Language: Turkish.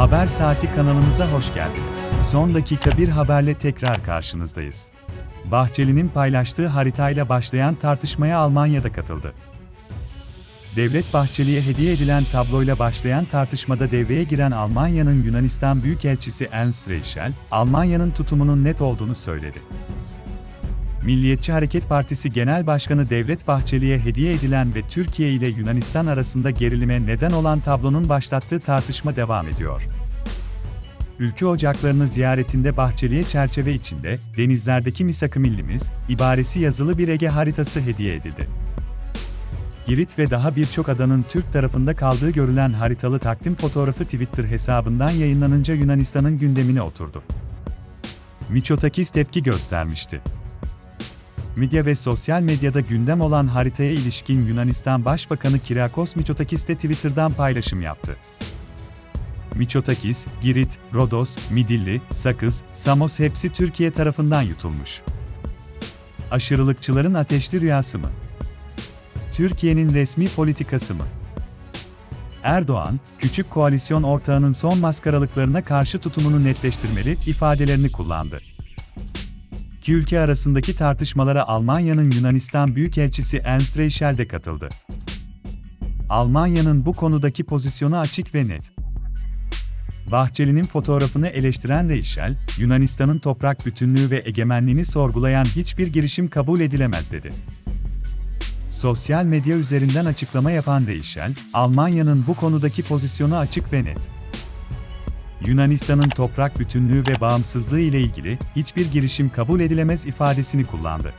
Haber Saati kanalımıza hoş geldiniz. Son dakika bir haberle tekrar karşınızdayız. Bahçeli'nin paylaştığı haritayla başlayan tartışmaya Almanya'da katıldı. Devlet Bahçeli'ye hediye edilen tabloyla başlayan tartışmada devreye giren Almanya'nın Yunanistan Büyükelçisi Ernst Reichel, Almanya'nın tutumunun net olduğunu söyledi. Milliyetçi Hareket Partisi Genel Başkanı Devlet Bahçeli'ye hediye edilen ve Türkiye ile Yunanistan arasında gerilime neden olan tablonun başlattığı tartışma devam ediyor. Ülke ocaklarını ziyaretinde Bahçeli'ye çerçeve içinde, denizlerdeki misak-ı millimiz, ibaresi yazılı bir Ege haritası hediye edildi. Girit ve daha birçok adanın Türk tarafında kaldığı görülen haritalı takdim fotoğrafı Twitter hesabından yayınlanınca Yunanistan'ın gündemine oturdu. Miçotakis tepki göstermişti. Medya ve sosyal medyada gündem olan haritaya ilişkin Yunanistan Başbakanı Kyriakos Mitsotakis de Twitter'dan paylaşım yaptı. Mitsotakis, Girit, Rodos, Midilli, Sakız, Samos hepsi Türkiye tarafından yutulmuş. Aşırılıkçıların ateşli rüyası mı? Türkiye'nin resmi politikası mı? Erdoğan, küçük koalisyon ortağının son maskaralıklarına karşı tutumunu netleştirmeli ifadelerini kullandı. İki ülke arasındaki tartışmalara Almanya'nın Yunanistan Büyükelçisi Ernst Reichel de katıldı. Almanya'nın bu konudaki pozisyonu açık ve net. Bahçeli'nin fotoğrafını eleştiren Reichel, Yunanistan'ın toprak bütünlüğü ve egemenliğini sorgulayan hiçbir girişim kabul edilemez dedi. Sosyal medya üzerinden açıklama yapan Reichel, Almanya'nın bu konudaki pozisyonu açık ve net. Yunanistan'ın toprak bütünlüğü ve bağımsızlığı ile ilgili hiçbir girişim kabul edilemez ifadesini kullandı.